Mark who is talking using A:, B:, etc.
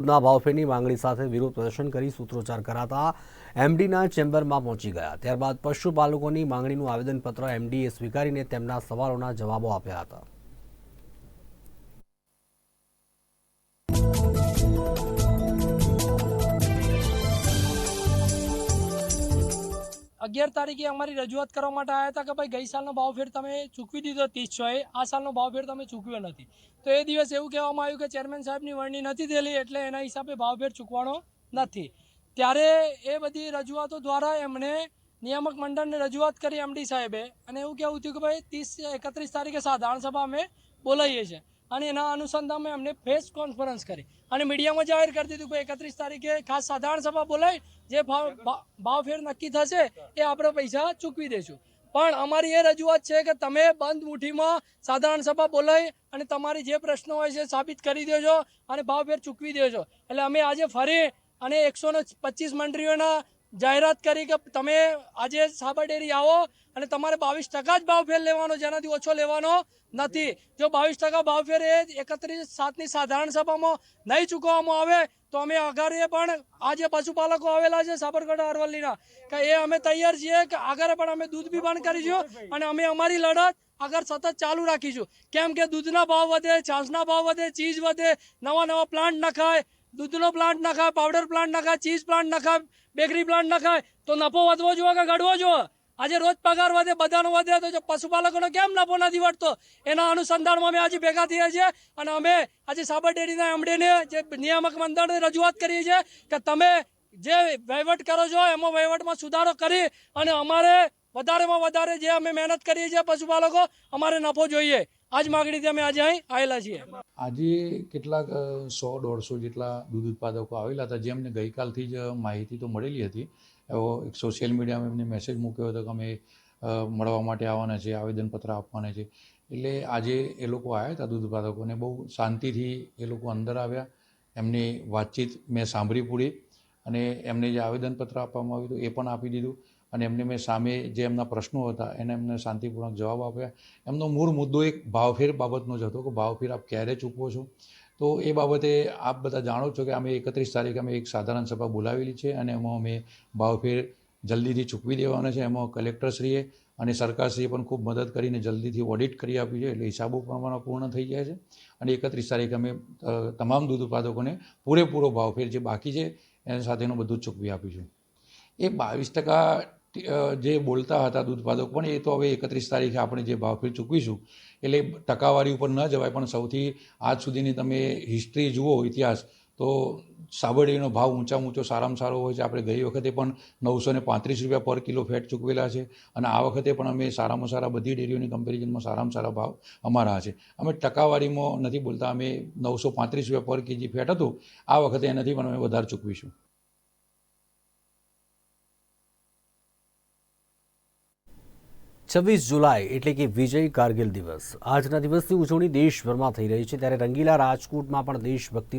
A: ના ભાવફેરની માંગણી સાથે વિરોધ પ્રદર્શન કરી સૂત્રોચ્ચાર કરાતા એમડીના ચેમ્બરમાં પહોંચી ગયા. ત્યારબાદ પશુપાલકોની માંગણીનું આવેદનપત્ર એમડીએ સ્વીકારીને તેમના સવાલોના જવાબો આપ્યા હતા.
B: અગિયાર તારીખે અમારી રજૂઆત કરવા માટે આવ્યા હતા કે ભાઈ ગઈ સાલનો ભાવફેર તમે ચૂકવી દીધો ત્રીસ છ એ. આ સાલનો ભાવફેર તમે ચૂકવ્યો નથી. તો એ દિવસ એવું કહેવામાં આવ્યું કે ચેરમેન સાહેબની વરણી નથી થયેલી એટલે એના હિસાબે ભાવફેર ચૂકવાનો નથી. ત્યારે એ બધી રજૂઆતો દ્વારા એમણે નિયામક મંડળને રજૂઆત કરી એમડી સાહેબે અને એવું કહેવું થયું કે ભાઈ ત્રીસ, એકત્રીસ તારીખે સાધારણ સભા અમે બોલાવીએ છીએ. અને એના અનુસંધાનમાં એમને પ્રેસ કોન્ફરન્સ કરી. અને મીડિયામાં જાહેર કરી દીધું કે એકત્રીસ તારીખે ખાસ સાધારણ સભા બોલાવી જે ભાવ ભાવ ભાવફેર નક્કી થશે, એ આપણે પૈસા ચૂકવી દઈશું. પણ અમારી એ રજૂઆત છે કે તમે બંધ મુઠ્ઠીમાં સાધારણ સભા બોલાવી અને તમારી જે પ્રશ્નો હોય છે સાબિત કરી દેજો અને ભાવફેર ચૂકવી દેજો. એટલે અમે આજે ફરી અને એકસો ને પચીસ મંડળીઓના જાહેરાત કરી કે તમે આજે સાબર ડેરી આવો અને તમારે બાવીસ ટકા જ ભાવફેર લેવાનો, જેનાથી ઓછો લેવાનો નથી. જો બાવીસ ટકા ભાવફેર એ એકત્રીસ સાતની સાધારણ સભામાં નહીં ચૂકવવામાં આવે, તો અમે આગળ પણ આ જે પશુપાલકો આવેલા છે સાબરકાંઠા અરવલ્લીના, કે એ અમે તૈયાર છીએ કે આગળ પણ અમે દૂધ બી બંધ કરીશું અને અમે અમારી લડત આગળ સતત ચાલુ રાખીશું. કેમ કે દૂધના ભાવ વધે, છાસના ભાવ વધે, ચીજ વધે, નવા નવા પ્લાન્ટ નખાય દૂધનો પ્લાન્ટ નખાય પાવડર પ્લાન્ટ નખાય ચીઝ પ્લાન્ટ નખાય બેકરી પ્લાન્ટ નખાય, તો નફો વધવો જોઈએ કે ઘટવો જોઈએ? આજે રોજ પગાર વધે, બધાનો વધે, તો પશુપાલકોનો કેમ નફો નથી વધતો? એના અનુસંધાનમાં અમે આજે ભેગા થયા છીએ અને અમે આજે સાબર ડેરીના એમડીને જે નિયામક મંડળને રજૂઆત કરીએ છીએ કે તમે જે વહીવટ કરો છો, એમાં વહીવટમાં સુધારો કરી અને અમારે વધારેમાં વધારે જે અમે મહેનત કરીએ છીએ પશુપાલકો, અમારે નફો જોઈએ. આ જ માગણીથી અમે આજે અહીં આવેલા છીએ.
C: આજે કેટલાક સો, દોઢસો જેટલા દૂધ ઉત્પાદકો આવેલા હતા, જેમને ગઈકાલથી જ માહિતી તો મળેલી હતી. એવો એક સોશિયલ મીડિયામાં એમને મેસેજ મૂક્યો હતો કે અમે મળવા માટે આવવાના છે આવેદનપત્ર આપવાના છે એટલે આજે એ લોકો આવ્યા હતા દૂધ ઉત્પાદકોને બહુ શાંતિથી એ લોકો અંદર આવ્યા. એમની વાતચીત મેં સાંભળી પૂરી અને એમને જે આવેદનપત્ર આપવામાં આવ્યું હતું એ પણ આપી દીધું. અને એમને મેં સામે જે એમના પ્રશ્નો હતા, એને એમને શાંતિપૂર્વક જવાબ આપ્યા. એમનો મૂળ મુદ્દો એક ભાવફેર બાબતનો જ હતો કે ભાવફેર આપ ક્યારે ચૂકવો છો? તો એ બાબતે આપ બધા જાણો છો કે અમે એકત્રીસ તારીખે અમે એક સાધારણ સભા બોલાવેલી છે અને એમાં અમે ભાવફેર જલ્દીથી ચૂકવી દેવાના છે. એમાં કલેક્ટરશ્રીએ અને સરકારશ્રીએ પણ ખૂબ મદદ કરીને જલ્દીથી ઓડિટ કરી આપ્યું છે એટલે હિસાબો પણ પૂર્ણ થઈ ગયા છે. અને એકત્રીસ તારીખે અમે તમામ દૂધ ઉત્પાદકોને પૂરેપૂરો ભાવફેર જે બાકી છે, એના સાથેનું બધું ચૂકવી આપીશું. એ બાવીસ ટકા જે બોલતા હતા દૂધ ઉત્પાદક પણ એ તો હવે એકત્રીસ તારીખે આપણે જે ભાવફેર ચૂકવીશું, એટલે ટકાવારી ઉપર ન જવાય, પણ સૌથી આજ સુધીની તમે હિસ્ટ્રી જુઓ, ઇતિહાસ, તો સાબરડીનો ભાવ ઊંચા ઊંચો સારામાં સારો હોય છે. આપણે ગઈ વખતે પણ નવસો ને પાંત્રીસ રૂપિયા પર કિલો ફેટ ચૂકવેલા છે. અને આ વખતે પણ અમે સારામાં સારા બધી ડેરીઓની કમ્પેરિઝનમાં સારામાં સારા ભાવ અમારા છે. અમે ટકાવારીમાં નથી બોલતા. અમે નવસો પાંત્રીસ રૂપિયા પર કેજી ફેટ હતું. આ વખતે એનાથી પણ અમે વધારે ચૂકવીશું.
A: છવ્વીસ જુલાઈ એટલે કે વિજય કારગિલ દિવસ. આજના દિવસની ઉજવણી દેશભરમાં થઈ રહી છે. ત્યારે રંગીલા રાજકોટમાં પણ દેશભક્તિ